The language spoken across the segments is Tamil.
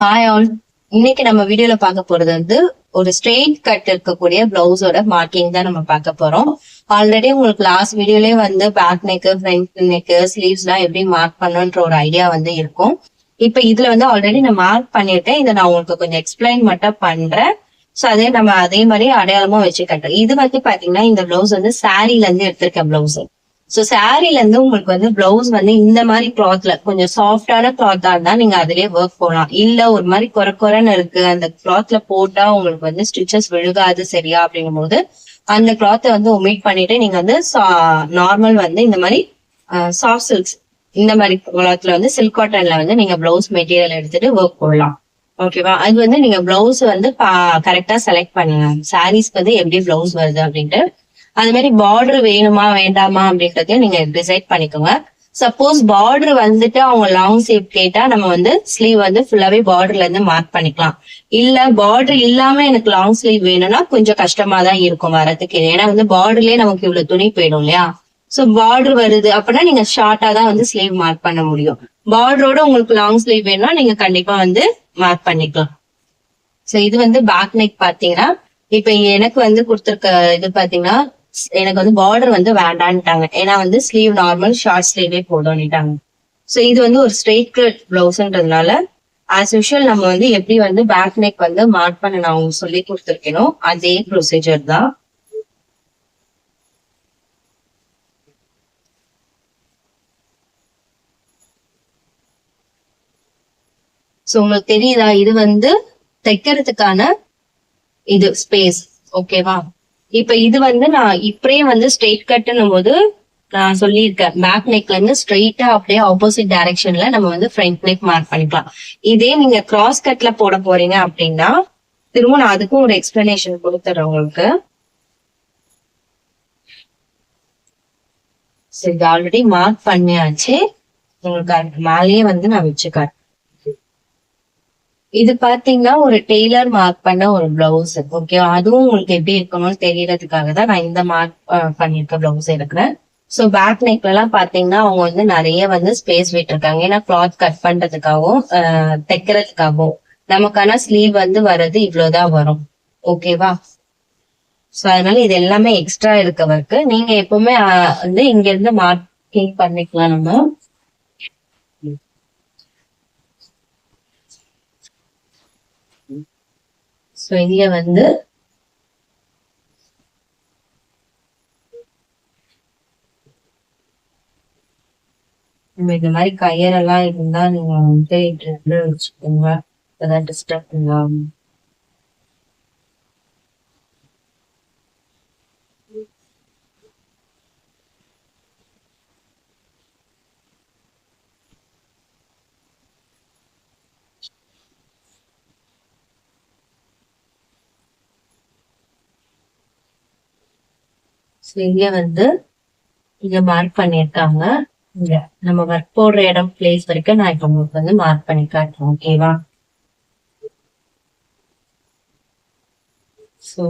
ஹாய் ஆல் இன்னைக்கு நம்ம வீடியோல பார்க்க போறது வந்து ஒரு ஸ்ட்ரெயிட் கட் இருக்கக்கூடிய பிளவுஸோட மார்க்கிங் தான் நம்ம பார்க்க போறோம். ஆல்ரெடி உங்களுக்கு லாஸ்ட் வீடியோலயே வந்து back neck front neck sleeves எல்லாம் எப்படி மார்க் பண்ணுன்ற ஒரு ஐடியா வந்து இருக்கும். இப்ப இதுல வந்து ஆல்ரெடி நான் மார்க் பண்ணிருக்கேன் இதை நான் உங்களுக்கு கொஞ்சம் எக்ஸ்பிளைன் மட்டும் பண்றேன். சோ அதே நம்ம அதே மாதிரி அடையாளமும் வச்சு கட்டுறோம் இது வந்து பாத்தீங்கன்னா இந்த பிளவுஸ் வந்து சாரீல இருந்து எடுத்திருக்க பிளவுஸ் சோ சாரில இருந்து உங்களுக்கு வந்து பிளவுஸ் வந்து இந்த மாதிரி கிளாத்ல கொஞ்சம் சாஃப்டான கிளாத்தா இருந்தா நீங்க அதுலயே ஒர்க் போடலாம் இல்ல ஒரு மாதிரி குறை குறைன்னு இருக்கு அந்த கிளாத்ல போட்டா உங்களுக்கு வந்து ஸ்டிச்சஸ் விழுகாது சரியா அப்படிங்கும் போது அந்த கிளாத்தை வந்து ஒமிட் பண்ணிட்டு நீங்க வந்து நார்மல் வந்து இந்த மாதிரி சாஃப்ட் சில்க்ஸ் இந்த மாதிரி கிளாத்ல வந்து சில்க் காட்டன்ல வந்து நீங்க பிளவுஸ் மெட்டீரியல் எடுத்துட்டு ஒர்க் போடலாம். ஓகேவா அது வந்து நீங்க பிளவுஸ் வந்து கரெக்டா செலக்ட் பண்ணலாம். சாரீஸ்க்கு வந்து எப்படி பிளவுஸ் வருது அப்படின்ட்டு அது மாதிரி பார்டர் வேணுமா வேண்டாமா அப்படின்றதையும் நீங்க டிசைட் பண்ணிக்கோங்க. சப்போஸ் பார்டர் வந்துட்டு அவங்க லாங் ஸ்லீவ் கேட்டா நம்ம வந்து ஸ்லீவ் வந்து ஃபுல்லாவே பார்டர்ல இருந்து மார்க் பண்ணிக்கலாம். இல்ல பார்டர் இல்லாம எனக்கு லாங் ஸ்லீவ் வேணும்னா கொஞ்சம் கஷ்டமா தான் இருக்கும் வரதுக்கு ஏன்னா வந்து பார்டர்லயே நமக்கு இவ்வளவு துணி போயிடும் இல்லையா? சோ பார்டர் வருது அப்படின்னா நீங்க ஷார்ட்டா தான் வந்து ஸ்லீவ் மார்க் பண்ண முடியும். பார்டரோட உங்களுக்கு லாங் ஸ்லீவ் வேணும்னா நீங்க கண்டிப்பா வந்து மார்க் பண்ணிக்கலாம். சோ இது வந்து பேக் நெக் பாத்தீங்கன்னா இப்ப எனக்கு வந்து கொடுத்துருக்க இது பாத்தீங்கன்னா எனக்கு வந்து பார்டர் வந்து வேண்டான்ட்டாங்க. ஏன்னா வந்து ஸ்லீவ் நார்மல் ஷார்ட் ஸ்லீவே போதும்னுட்டாங்க சோ இது வந்து ஒரு ஸ்ட்ரெயிட் கட் பிளவுஸ்ன்றதுனால ஆஸ் யூஷுவல் நம்ம வந்து எப்படி வந்து பேக் நெக் வந்து மார்க் பண்ண நான் உங்களுக்கு சொல்லி கொடுத்துருக்கேனோ அதே ப்ரொசீஜர் தான். சோ உங்களுக்கு தெரியுதா? இது வந்து தைக்கிறதுக்கான இது ஸ்பேஸ் ஓகேவா இப்ப இது வந்து நான் இப்படியே வந்து ஸ்ட்ரெயிட் கட்டுன்னும் போது நான் சொல்லியிருக்கேன். பேக் நெக்ல இருந்து ஸ்ட்ரெயிட்டா அப்படியே ஆப்போசிட் டைரக்ஷன்ல நம்ம வந்து ஃப்ரண்ட் நெக் மார்க் பண்ணிக்கலாம். இதே நீங்க கிராஸ் கட்ல போட போறீங்க அப்படின்னா திரும்ப நான் அதுக்கும் ஒரு எக்ஸ்பிளனேஷன் கொடுத்துறேன் உங்களுக்கு. சரி ஆல்ரெடி மார்க் பண்ணியாச்சு. உங்களுக்கு அதுக்கு மேலேயே வந்து நான் வச்சு காட்டுறேன். இது பாத்தீங்கன்னா ஒரு டெய்லர் மார்க் பண்ண ஒரு பிளவுஸ் ஓகே அதுவும் உங்களுக்கு எப்படி இருக்கணும்னு தெரியறதுக்காக தான் நான் இந்த மார்க் பண்ணிருக்க பிளவுஸ் எடுக்கிறேன். ஸோ பேக் நெக்ல எல்லாம் பாத்தீங்கன்னா அவங்க வந்து நிறைய வந்து ஸ்பேஸ் விட்டுருக்காங்க. ஏன்னா கிளாத் கட் பண்றதுக்காகவும் தைக்கிறதுக்காகவும். நமக்கான ஸ்லீவ் வந்து வர்றது இவ்வளவுதான் வரும். ஓகேவா ஸோ அதனால இது எல்லாமே எக்ஸ்ட்ரா இருக்க ஒர்க்கு நீங்க எப்பவுமே வந்து இங்க இருந்து மார்க்கிங் பண்ணிக்கலாம் நம்ம. ஸோ இதில் வந்து நம்ம இந்த மாதிரி கயரெல்லாம் இருந்தா நீங்க வந்து இதுல வச்சுக்கோங்க. அதான் டிஸ்டர்ப் இல்லாம இங்க வந்து இங்க மார்க் பண்ணிருக்காங்க. இங்க நம்ம ஒர்க் போடுற இடம் பிளேஸ் வரைக்கும் நான் இப்ப உங்களுக்கு வந்து மார்க் பண்ணி காட்டுறேன் ஓகேவா ஸோ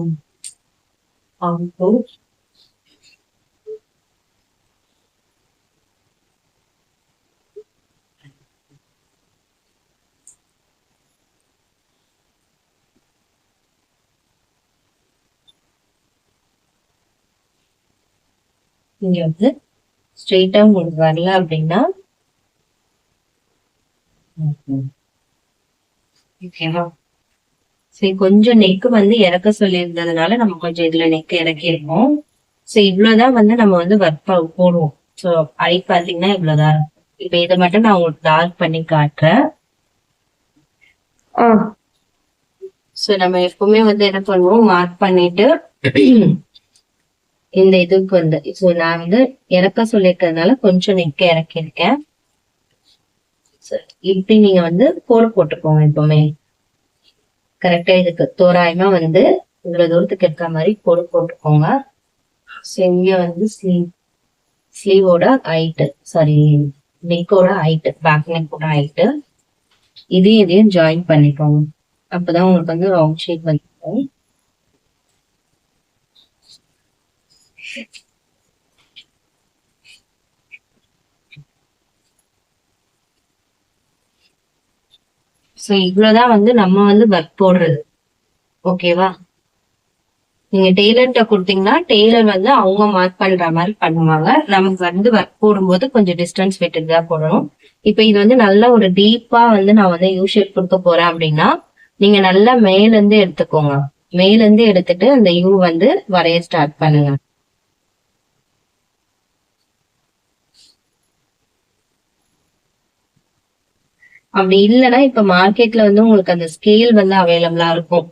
இங்க வந்து ஸ்ட்ரெயிட்டா உங்களுக்கு வரல அப்படின்னா ஓகேவா சரி கொஞ்சம் நெக் வந்து இறக்க சொல்லியிருந்ததுனால நம்ம கொஞ்சம் இதுல நெக் இறக்கியிருக்கோம். சோ இவ்வளவுதான் வந்து நம்ம வந்து ஒர்க் போடுவோம். சோ ஐ பாத்தீங்கன்னா இவ்வளவுதான் இப்ப இதை மட்டும் நான் உங்களுக்கு டார்க் பண்ணி காட்டுறேன். சோ நம்ம எப்பவுமே வந்து என்ன பண்ணுவோம்? மார்க் பண்ணிட்டு இந்த இதுக்கு வந்து ஸோ நான் வந்து இறக்க சொல்லியிருக்கிறதுனால கொஞ்சம் நிக்க இறக்கியிருக்கேன் இப்படி நீங்க வந்து கோடு போட்டுக்கோங்க எப்பவுமே. கரெக்டா இதுக்கு தோராயமா வந்து இவ்வளவு தூரத்துக்கு இருக்க மாதிரி கோடு போட்டுக்கோங்க. இங்க வந்து ஸ்லீவ் ஸ்லீவோட ஹைட்டு சாரி நெக்கோட ஹைட்டு பேக் நெக்கோட ஹைட்டு இதையும் இதையும் ஜாயின் பண்ணிக்கோங்க. அப்பதான் உங்களுக்கு வந்து ரவுண்ட் ஷேப் வந்துடும் ஸோ இவ்வளோதான் வந்து நம்ம வந்து ஒர்க் போடுறது. ஓகேவா நீங்க டெய்லர்கிட்ட கொடுத்தீங்கன்னா டெய்லர் வந்து அவங்க மார்க் பண்ற மாதிரி பண்ணுவாங்க. நமக்கு வந்து ஒர்க் போடும்போது கொஞ்சம் டிஸ்டன்ஸ் விட்டுட்டு தான் போடணும். இப்போ இது வந்து நல்ல ஒரு டீப்பா வந்து நான் வந்து யூ ஷேப் கொடுக்க போறேன் அப்படின்னா நீங்க நல்லா மேலேருந்து எடுத்துக்கோங்க. மேலேருந்து எடுத்துட்டு அந்த யூ வந்து வரைய ஸ்டார்ட் பண்ணுங்க. அப்படி இல்லைன்னா இப்ப மார்க்கெட்ல வந்து உங்களுக்கு அந்த ஸ்கேல் வந்து அவைலபிளா இருக்கும்.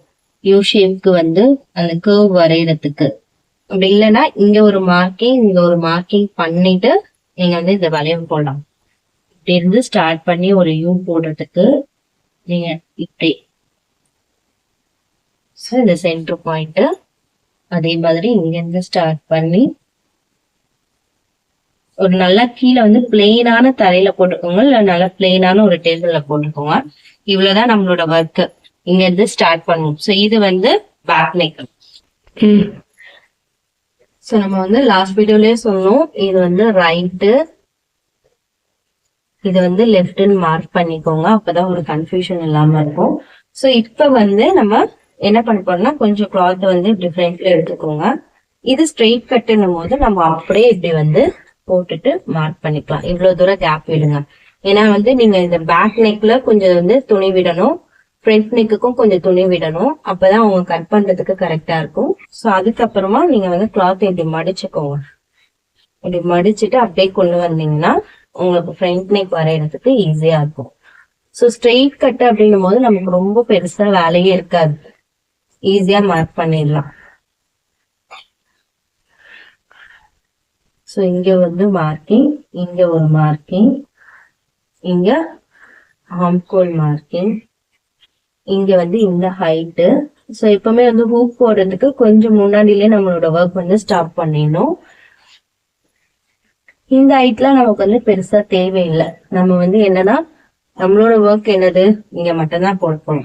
யூ ஷேப்க்கு வந்து அந்த கேர்வ் வரைகிறதுக்கு அப்படி இல்லைன்னா இங்க ஒரு மார்க்கிங் இங்க ஒரு மார்க்கிங் பண்ணிட்டு நீங்க வந்து இந்த வளையம் போடலாம். இப்படி இருந்து ஸ்டார்ட் பண்ணி ஒரு யூ போடுறதுக்கு நீங்க இப்படி. ஸோ இந்த சென்டர் பாயிண்ட் அதே மாதிரி இங்க இருந்து ஸ்டார்ட் பண்ணி ஒரு நல்லா கீழே வந்து பிளெயினான தரையில போட்டுக்கோங்க இல்ல நல்லா பிளெயினான ஒரு டேபிள்ல போட்டுக்கோங்க. இவ்வளவுதான் நம்மளோட ஒர்க் இங்க இருந்து ஸ்டார்ட் பண்ணுவோம். ஸோ இது வந்து பேக் நெக் ஸோ நம்ம வந்து லாஸ்ட் வீடியோலயே சொன்னோம். இது வந்து ரைட்டு இது வந்து லெஃப்ட்னு மார்க் பண்ணிக்கோங்க. அப்பதான் ஒரு கன்ஃபியூஷன் இல்லாம இருக்கும். ஸோ இப்ப வந்து நம்ம என்ன பண்ண போறோம்னா கொஞ்சம் கிளாத் வந்து டிஃப்ரெண்ட்ல எடுத்துக்கோங்க. இது ஸ்ட்ரெயிட் கட்டுன்னும் போது நம்ம அப்படியே இப்படி வந்து போட்டுட்டு மார்க் பண்ணிக்கலாம். இவ்வளவு தூரம் கேப் விடுங்க. ஏன்னா வந்து நீங்க இந்த பேக் நெக்ல கொஞ்சம் வந்து துணி விடணும். ஃப்ரண்ட் நெக்குக்கும் கொஞ்சம் துணி விடணும். அப்பதான் அவங்க கட் பண்றதுக்கு கரெக்டா இருக்கும். ஸோ அதுக்கப்புறமா நீங்க வந்து கிளாத் இப்படி மடிச்சுக்கோங்க. இப்படி மடிச்சுட்டு அப்படியே கொண்டு வந்தீங்கன்னா உங்களுக்கு ஃப்ரண்ட் நெக் வரையறதுக்கு ஈஸியா இருக்கும். ஸோ ஸ்ட்ரெயிட் கட் அப்படிங்கும் போது நமக்கு ரொம்ப பெருசா வேலையே இருக்காது. ஈஸியா மார்க் பண்ணிடலாம். ஸோ இங்கே வந்து மார்க்கிங் இங்கே ஒரு மார்க்கிங் இங்கே ஹாம்கோல் மார்க்கிங் இங்கே வந்து இந்த ஹைட்டு ஸோ எப்பவுமே வந்து ஹூக் போடுறதுக்கு கொஞ்சம் முன்னாடியிலே நம்மளோட ஒர்க் வந்து ஸ்டாப் பண்ணிடணும். இந்த ஹைட்லாம் நமக்கு வந்து பெருசா தேவையில்லை. நம்ம வந்து என்னன்னா நம்மளோட ஒர்க் என்னது? இங்க மட்டும்தான் போட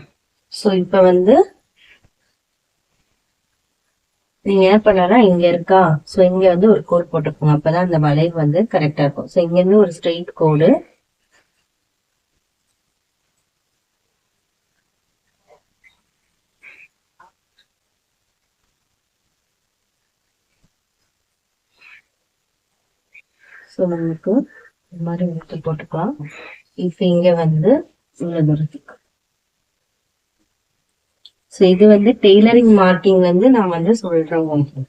ஸோ இப்போ வந்து நீங்க என்ன பண்ணலாம் இங்க இருக்கா? சோ இங்க வந்து ஒரு கோடு போட்டுக்கோங்க. அப்பதான் அந்த வளைவு வந்து கரெக்டா இருக்கும். சோ இங்க இருந்து ஒரு ஸ்ட்ரெயிட் கோடு ஸோ நமக்கு இந்த மாதிரி போட்டுக்கலாம். இப்போ இங்க வந்து இவ்வளவு தூரத்துக்கு ஸோ இது வந்து டெய்லரிங் மார்க்கிங் வந்து நான் வந்து சொல்றேன் உங்களுக்கு.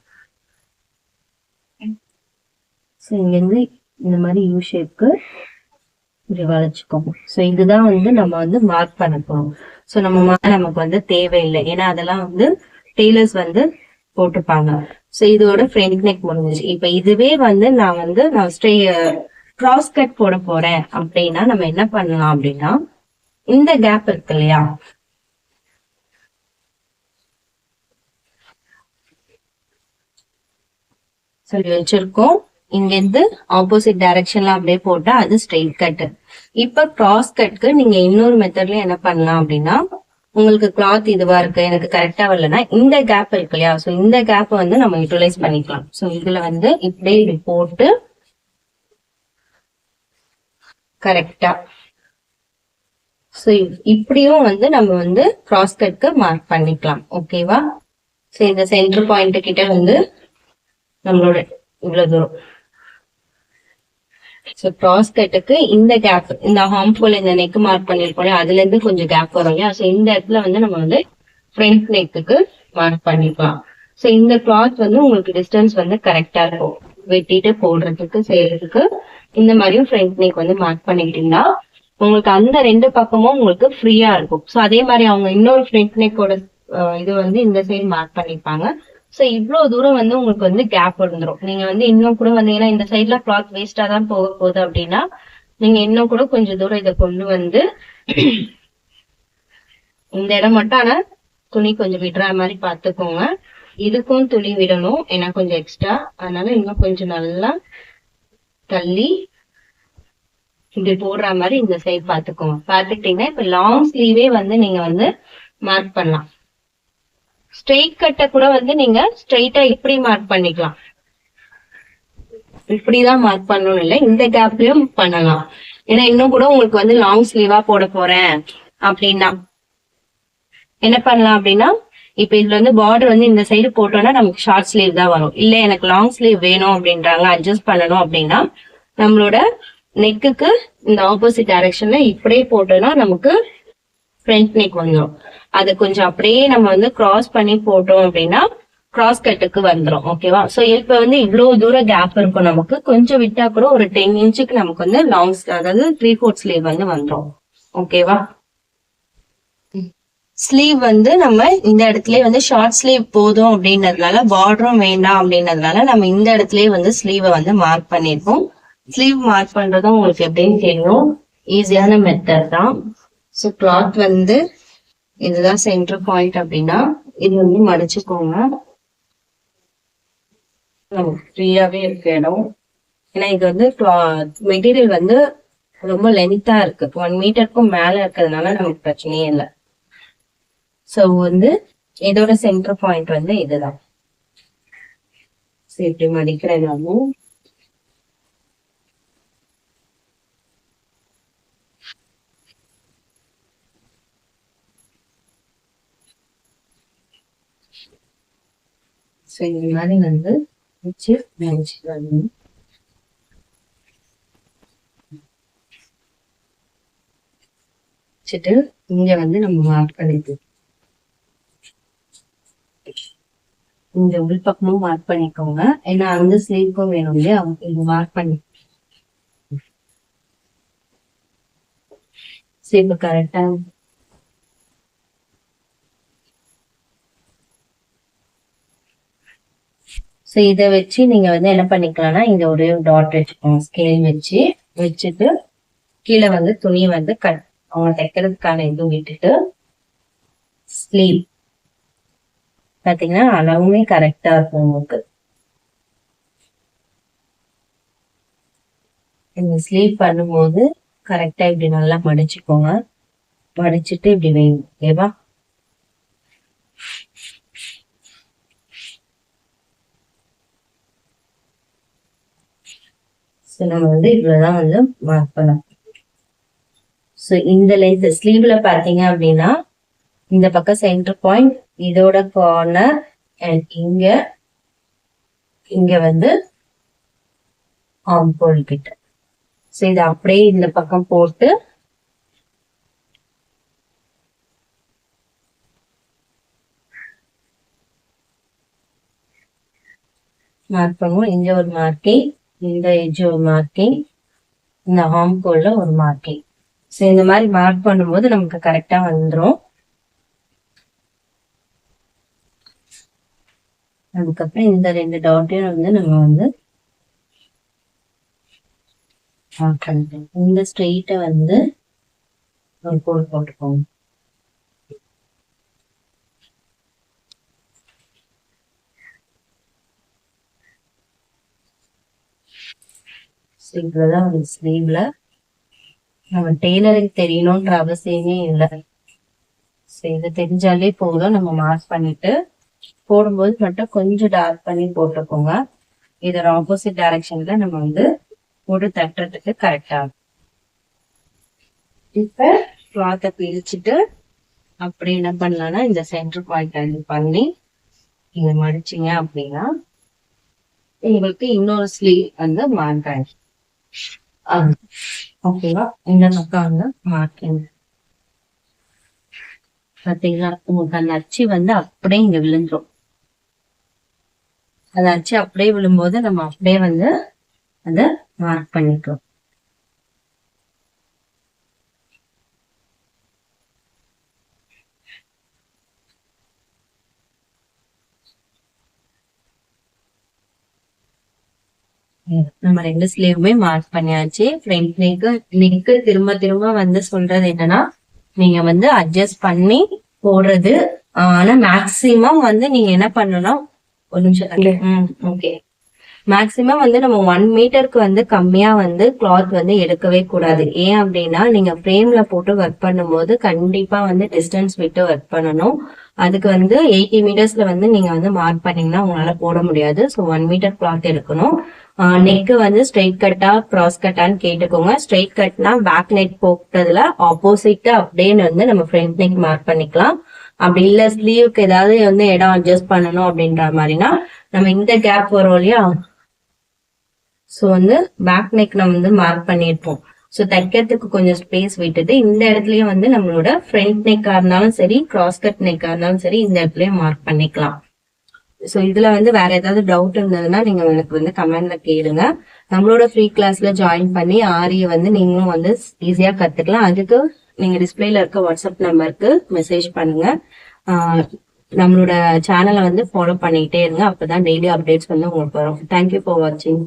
ஸோ இங்கேருந்து இந்த மாதிரி யூ ஷேப்க்கு இப்படி வளைச்சுக்கோங்க. ஸோ இதுதான் வந்து நம்ம வந்து மார்க் பண்ண போறோம். ஸோ நம்ம நமக்கு வந்து தேவையில்லை. ஏன்னா அதெல்லாம் வந்து டெய்லர்ஸ் வந்து போட்டுப்பாங்க. ஸோ இதோட ஃப்ரண்ட் நெக் முடிஞ்சிச்சு. இப்போ இதுவே வந்து நான் வந்து நான் ஸ்டே கிராஸ் கட் போட போறேன் அப்படின்னா நம்ம என்ன பண்ணலாம் அப்படின்னா இந்த கேப் இருக்கு இல்லையா? சொல்லி வச்சிருக்கோம். இங்க இருந்து ஆப்போசிட் டைரக்ஷன்ல அப்படியே போட்டா அது ஸ்ட்ரெயிட் கட் இப்ப கிராஸ் கட்க்கு நீங்க இன்னொரு மெத்தட்ல என்ன பண்ணலாம் அப்படின்னா உங்களுக்கு கிளாத் இதுவா இருக்கு எனக்கு கரெக்டா வரலன்னா இந்த கேப் இருக்கு இல்லையா? சோ இந்த கேப் வந்து நம்ம யூட்டிலைஸ் பண்ணிக்கலாம். சோ இதுல வந்து இப்படியே இப்படி போட்டு கரெக்டா சோ இப்படியும் வந்து நம்ம வந்து கிராஸ் கட்க்கு மார்க் பண்ணிக்கலாம். ஓகேவா சோ இந்த சென்டர் பாயிண்ட் கிட்ட வந்து நம்மளோட இவ்வளவு தூரம். ஸோ கிராஸ் கட்டுக்கு இந்த கேப் இந்த ஹார்ம்ஃபுல் இந்த நெக் மார்க் பண்ணிருக்கோம் அதுல இருந்து கொஞ்சம் கேப் வரும் இல்லையா? ஸோ இந்த இடத்துல வந்து நம்ம வந்து ஃப்ரண்ட் நெக்குக்கு மார்க் பண்ணிக்கலாம். ஸோ இந்த கிளாத் வந்து உங்களுக்கு டிஸ்டன்ஸ் வந்து கரெக்டா இருக்கும். வெட்டிட்டு போடுறதுக்கு செய்யறதுக்கு இந்த மாதிரியும் ஃப்ரண்ட் நெக் வந்து மார்க் பண்ணிக்கிட்டீங்கன்னா உங்களுக்கு அந்த ரெண்டு பக்கமும் உங்களுக்கு ஃப்ரீயா இருக்கும். ஸோ அதே மாதிரி அவங்க இன்னொரு ஃப்ரண்ட் நெக்கோட இது வந்து இந்த சைடு மார்க் பண்ணிருப்பாங்க. ஸோ இவ்வளவு தூரம் வந்து உங்களுக்கு வந்து கேப் வந்துடும் நீங்க வந்து இன்னும் கூட வந்தீங்கன்னா இந்த சைட்ல கிளாத் வேஸ்டா தான் போக போகுது அப்படின்னா நீங்க இன்னும் கூட கொஞ்சம் தூரம் இதை கொண்டு வந்து இந்த இடம் மட்டும் ஆனா துணி கொஞ்சம் விடுற மாதிரி பாத்துக்கோங்க இதுக்கும் துணி விடணும். ஏன்னா கொஞ்சம் எக்ஸ்ட்ரா அதனால இன்னும் கொஞ்சம் நல்லா தள்ளி இப்படி போடுற மாதிரி இந்த சைடு பாத்துக்கோங்க பாத்துக்கிட்டீங்கன்னா இப்ப லாங் ஸ்லீவே வந்து நீங்க வந்து மார்க் பண்ணலாம். ஸ்ட்ரெயிட் கட்டை கூட வந்து நீங்க ஸ்ட்ரெயிட்டா இப்படி மார்க் பண்ணிக்கலாம். இப்படிதான் மார்க் பண்ணணும் இல்ல. இந்த கேப்லயும் பண்ணலாம். ஏன்னா இன்னும் கூட உங்களுக்கு வந்து லாங் ஸ்லீவா போட போறேன் அப்படின்னா. என்ன பண்ணலாம் அப்படின்னா இப்ப இதுல வந்து பார்டர் வந்து இந்த சைடு போட்டோம்னா நமக்கு ஷார்ட் ஸ்லீவ் தான் வரும். இல்ல எனக்கு லாங் ஸ்லீவ் வேணும் அப்படின்றாங்க அட்ஜஸ்ட் பண்ணணும் அப்படின்னா நம்மளோட நெக்குக்கு இந்த ஆப்போசிட் டைரக்ஷன்ல இப்படியே போட்டோம்னா நமக்கு ஃப்ரண்ட் நெக் வந்துடும் அது கொஞ்சம் அப்படியே நம்ம வந்து கிராஸ் பண்ணி போட்டோம் அப்படின்னா கிராஸ் கட்டுக்கு வந்துடும் ஓகேவா சோ இப்ப வந்து இவ்வளவு தூரம் கேப் இருக்கும் நமக்கு. கொஞ்சம் விட்டா கூட ஒரு டென் இன்ச்சுக்கு நமக்கு வந்து லாங் அதாவது த்ரீ ஃபோர்த் ஸ்லீவ் வந்து வந்துடும் ஓகேவா ஸ்லீவ் வந்து நம்ம இந்த இடத்துல வந்து ஷார்ட் ஸ்லீவ் போதும் அப்படின்றதுனால பார்டரும் வேண்டாம் அப்படின்றதுனால நம்ம இந்த இடத்துல வந்து ஸ்லீவை வந்து மார்க் பண்ணிருக்கோம் ஸ்லீவ் மார்க் பண்றதும் உங்களுக்கு எப்படின்னு தெரியும். ஈஸியான மெத்தட் தான். ஸோ கிளாத் வந்து இதுதான் சென்டர் பாயிண்ட் அப்படின்னா இது வந்து மடிச்சுக்கோங்க. நமக்கு ஃப்ரீயாவே இருக்க இடம். ஏன்னா இது வந்து மெட்டீரியல் வந்து ரொம்ப லென்த்தா இருக்கு. ஒன் மீட்டருக்கும் மேல இருக்கிறதுனால நமக்கு பிரச்சனையே இல்லை. ஸோ வந்து இதோட சென்டர் பாயிண்ட் வந்து இதுதான். சரி இப்படி மடிக்கிறேன் நானும். ஸோ இந்த மாதிரி வந்து வச்சு நினைச்சிட்டு வரணும் வச்சுட்டு இங்க வந்து நம்ம மார்க் பண்ணிட்டு இந்த உள் பக்கமும் மார்க் பண்ணிக்கோங்க. ஏன்னா அந்த ஸ்லீவ்க்கும் வேணும் இல்லையா? இது மார்க் பண்ணி. சரி கரெக்டா ஸோ இதை வச்சு நீங்க வந்து என்ன பண்ணிக்கலாம்னா இந்த ஒரே ஒரு டாட் வச்சுக்கோங்க. ஸ்கேல் வச்சு வச்சுட்டு கீழே வந்து துணியை வந்து கட் அவங்க தைக்கிறதுக்கான இதுவும் விட்டுட்டு ஸ்லீவ் பார்த்தீங்கன்னா அளவுமே கரெக்டா இருக்கும் உங்களுக்கு. இந்த ஸ்லீவ் பண்ணும்போது கரெக்டா இப்படி நல்லா மடிச்சுக்கோங்க. மடிச்சுட்டு இப்படி வைங்க ஓகேவா ஸோ நம்ம வந்து இவ்வளோதான் வந்து மார்க் பண்ணலாம் ஸோ இந்த லென்த் ஸ்லீவ்ல பாத்தீங்க அப்படின்னா இந்த பக்கம் சென்டர் பாயிண்ட் இதோட கார்னர் அண்ட் இங்க இங்க வந்து ஆம் போல் கிட்ட. ஸோ இதை அப்படியே இந்த பக்கம் போட்டு மார்க் பண்ணுவோம். இங்க ஒரு மார்க்கிங் இந்த எஜ் ஒரு மார்க்கிங் இந்த ஹார்ம் கோல்ல ஒரு மார்க்கிங் ஸோ இந்த மாதிரி மார்க் பண்ணும்போது நமக்கு கரெக்டா வந்துடும் அதுக்கப்புறம் இந்த ரெண்டு டாட்டையும் வந்து நம்ம வந்து மார்க் பண்ணிக்கலாம். இந்த ஸ்ட்ரெயிட்டை வந்து ஒரு கோல் போட்டுக்கோங்க. இவ்வளவுதான் ஒரு ஸ்லீவ்ல நம்ம டெய்லரிங் தெரியணும்ன்ற அவசியமே இல்லை. இது தெரிஞ்சாலே போதும். நம்ம மார்க் பண்ணிட்டு போடும்போது மட்டும் கொஞ்சம் டார்க் பண்ணி போட்டுக்கோங்க. இதோட ஆப்போசிட் டைரக்ஷன்ல நம்ம வந்து போட்டு தட்டுறதுக்கு கரெக்டா இப்ப கிளாத்தை பிரிச்சுட்டு அப்படி என்ன பண்ணலாம்னா இந்த சென்டர் பாயிண்ட் பண்ணி நீங்கள் மடிச்சிங்க அப்படின்னா உங்களுக்கு இன்னொரு ஸ்லீவ் வந்து மார்க் ஆயிடுச்சு ஓகேவா? இந்த பக்கம் வந்து மார்க்கிங் பாத்தீங்களா? உங்களுக்கு அந்த அச்சு வந்து அப்படியே இங்க விழுந்துரும். அந்த அச்சு அப்படியே விழும்போது நம்ம அப்படியே வந்து அத மார்க் பண்ணிக்கிறோம். நம்ம ரெண்டு ஸ்லீவுமே மார்க் பண்ணியாச்சு. ஃப்ரண்ட் நெக்கு நெக்கு திரும்ப திரும்ப வந்து சொல்றது என்னன்னா நீங்க வந்து அட்ஜஸ்ட் பண்ணி போடுறது. ஆனா மேக்சிமம் வந்து நீங்க என்ன பண்ணணும்? ஒரு நிமிஷம் ஓகே மேக்சிமம் வந்து நம்ம ஒன் மீட்டருக்கு வந்து கம்மியா வந்து கிளாத் வந்து எடுக்கவே கூடாது. ஏன் அப்படின்னா நீங்க ஃப்ரேம்ல போட்டு ஒர்க் பண்ணும்போது கண்டிப்பா வந்து டிஸ்டன்ஸ் விட்டு ஒர்க் பண்ணணும். அதுக்கு வந்து எயிட்டி மீட்டர்ஸ்ல வந்து நீங்க வந்து மார்க் பண்ணீங்கன்னா உங்களால போட முடியாது. ஸோ ஒன் மீட்டர் கிளாத் எடுக்கணும். நெக்கு வந்து ஸ்ட்ரெயிட் கட்டா கிராஸ் கட்டான்னு கேட்டுக்கோங்க. ஸ்ட்ரெயிட் கட்னா பேக் நெக் போட்டதுல ஆப்போசிட் அப்படின்னு வந்து நம்ம ஃப்ரண்ட் நெக் மார்க் பண்ணிக்கலாம். அப்படி இல்ல ஸ்லீவுக்கு ஏதாவது வந்து இடம் அட்ஜஸ்ட் பண்ணணும் அப்படின்ற மாதிரினா நம்ம இந்த கேப் வரும் இல்லையா? ஸோ வந்து பேக் நெக் நம்ம வந்து மார்க் பண்ணியிருப்போம். ஸோ தைக்கிறதுக்கு கொஞ்சம் ஸ்பேஸ் விட்டுட்டு இந்த இடத்துலயும் வந்து நம்மளோட ஃப்ரண்ட் நெக்கா இருந்தாலும் சரி கிராஸ் கட் நெக்கா இருந்தாலும் சரி இந்த இடத்துலயும் மார்க் பண்ணிக்கலாம். ஸோ இதுல வந்து வேற ஏதாவது டவுட் இருந்ததுன்னா நீங்க எனக்கு வந்து கமெண்ட்ல கேளுங்க. நம்மளோட ஃப்ரீ கிளாஸ்ல ஜாயின் பண்ணி ஆரிய வந்து நீங்களும் வந்து ஈஸியா கத்துக்கலாம். அதுக்கு நீங்க டிஸ்பிளேல இருக்க வாட்ஸ்அப் நம்பருக்கு மெசேஜ் பண்ணுங்க. நம்மளோட சேனலை வந்து ஃபாலோ பண்ணிக்கிட்டே இருங்க. அப்பதான் டெய்லி அப்டேட்ஸ் வந்து உங்களுக்கு வரும். தேங்க்யூ ஃபார் வாட்சிங்